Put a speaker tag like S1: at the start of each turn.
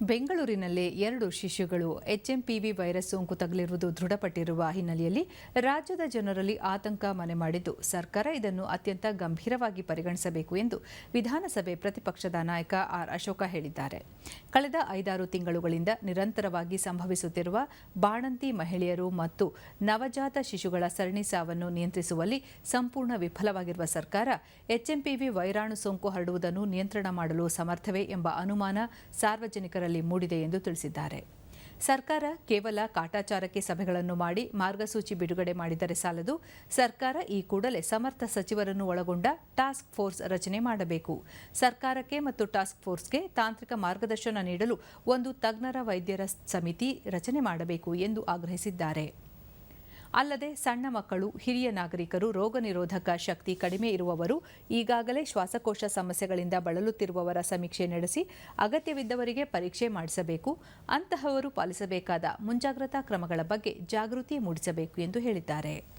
S1: ಬೆಂಗಳೂರಿನಲ್ಲಿ ಎರಡು ಶಿಶುಗಳು ಎಚ್ಎಂಪಿವಿ ವೈರಸ್ ಸೋಂಕು ತಗಲಿರುವುದು ದೃಢಪಟ್ಟಿರುವ ಹಿನ್ನೆಲೆಯಲ್ಲಿ ರಾಜ್ಯದ ಜನರಲ್ಲಿ ಆತಂಕ ಮನೆ ಮಾಡಿದ್ದು, ಸರ್ಕಾರ ಇದನ್ನು ಅತ್ಯಂತ ಗಂಭೀರವಾಗಿ ಪರಿಗಣಿಸಬೇಕು ಎಂದು ವಿಧಾನಸಭೆ ಪ್ರತಿಪಕ್ಷದ ನಾಯಕ ಆರ್ ಅಶೋಕ ಹೇಳಿದ್ದಾರೆ. ಕಳೆದ ಐದಾರು ತಿಂಗಳುಗಳಿಂದ ನಿರಂತರವಾಗಿ ಸಂಭವಿಸುತ್ತಿರುವ ಬಾಣಂತಿ ಮಹಿಳೆಯರು ಮತ್ತು ನವಜಾತ ಶಿಶುಗಳ ಸರಣಿ ಸಾವನ್ನು ನಿಯಂತ್ರಿಸುವಲ್ಲಿ ಸಂಪೂರ್ಣ ವಿಫಲವಾಗಿರುವ ಸರ್ಕಾರ ಎಚ್ಎಂಪಿವಿ ವೈರಾಣು ಸೋಂಕು ಹರಡುವುದನ್ನು ನಿಯಂತ್ರಣ ಮಾಡಲು ಸಮರ್ಥವೇ ಎಂಬ ಅನುಮಾನ ಸಾರ್ವಜನಿಕರಲ್ಲಿ ಮೂಡಿದೆ ಎಂದು ತಿಳಿಸಿದ್ದಾರೆ. ಸರ್ಕಾರ ಕೇವಲ ಕಾಟಾಚಾರಕ್ಕೆ ಸಭೆಗಳನ್ನು ಮಾಡಿ ಮಾರ್ಗಸೂಚಿ ಬಿಡುಗಡೆ ಮಾಡಿದರೆ ಸಾಲದು. ಸರ್ಕಾರ ಈ ಕೂಡಲೇ ಸಮರ್ಥ ಸಚಿವರನ್ನು ಒಳಗೊಂಡ ಟಾಸ್ಕ್ ಫೋರ್ಸ್ ರಚನೆ ಮಾಡಬೇಕು. ಸರ್ಕಾರಕ್ಕೆ ಮತ್ತು ಟಾಸ್ಕ್ ಫೋರ್ಸ್ಗೆ ತಾಂತ್ರಿಕ ಮಾರ್ಗದರ್ಶನ ನೀಡಲು ಒಂದು ತಜ್ಞರ ವೈದ್ಯರ ಸಮಿತಿ ರಚನೆ ಮಾಡಬೇಕು ಎಂದು ಆಗ್ರಹಿಸಿದ್ದಾರೆ. ಅಲ್ಲದೆ ಸಣ್ಣ ಮಕ್ಕಳು, ಹಿರಿಯ ನಾಗರಿಕರು ರೋಗ ನಿರೋಧಕ ಶಕ್ತಿ ಕಡಿಮೆ ಇರುವವರು, ಈಗಾಗಲೇ ಶ್ವಾಸಕೋಶ ಸಮಸ್ಯೆಗಳಿಂದ ಬಳಲುತ್ತಿರುವವರ ಸಮೀಕ್ಷೆ ನಡೆಸಿ ಅಗತ್ಯವಿದ್ದವರಿಗೆ ಪರೀಕ್ಷೆ ಮಾಡಿಸಬೇಕು. ಅಂತಹವರು ಪಾಲಿಸಬೇಕಾದ ಮುಂಜಾಗ್ರತಾ ಕ್ರಮಗಳ ಬಗ್ಗೆ ಜಾಗೃತಿ ಮೂಡಿಸಬೇಕು ಎಂದು ಹೇಳಿದ್ದಾರೆ.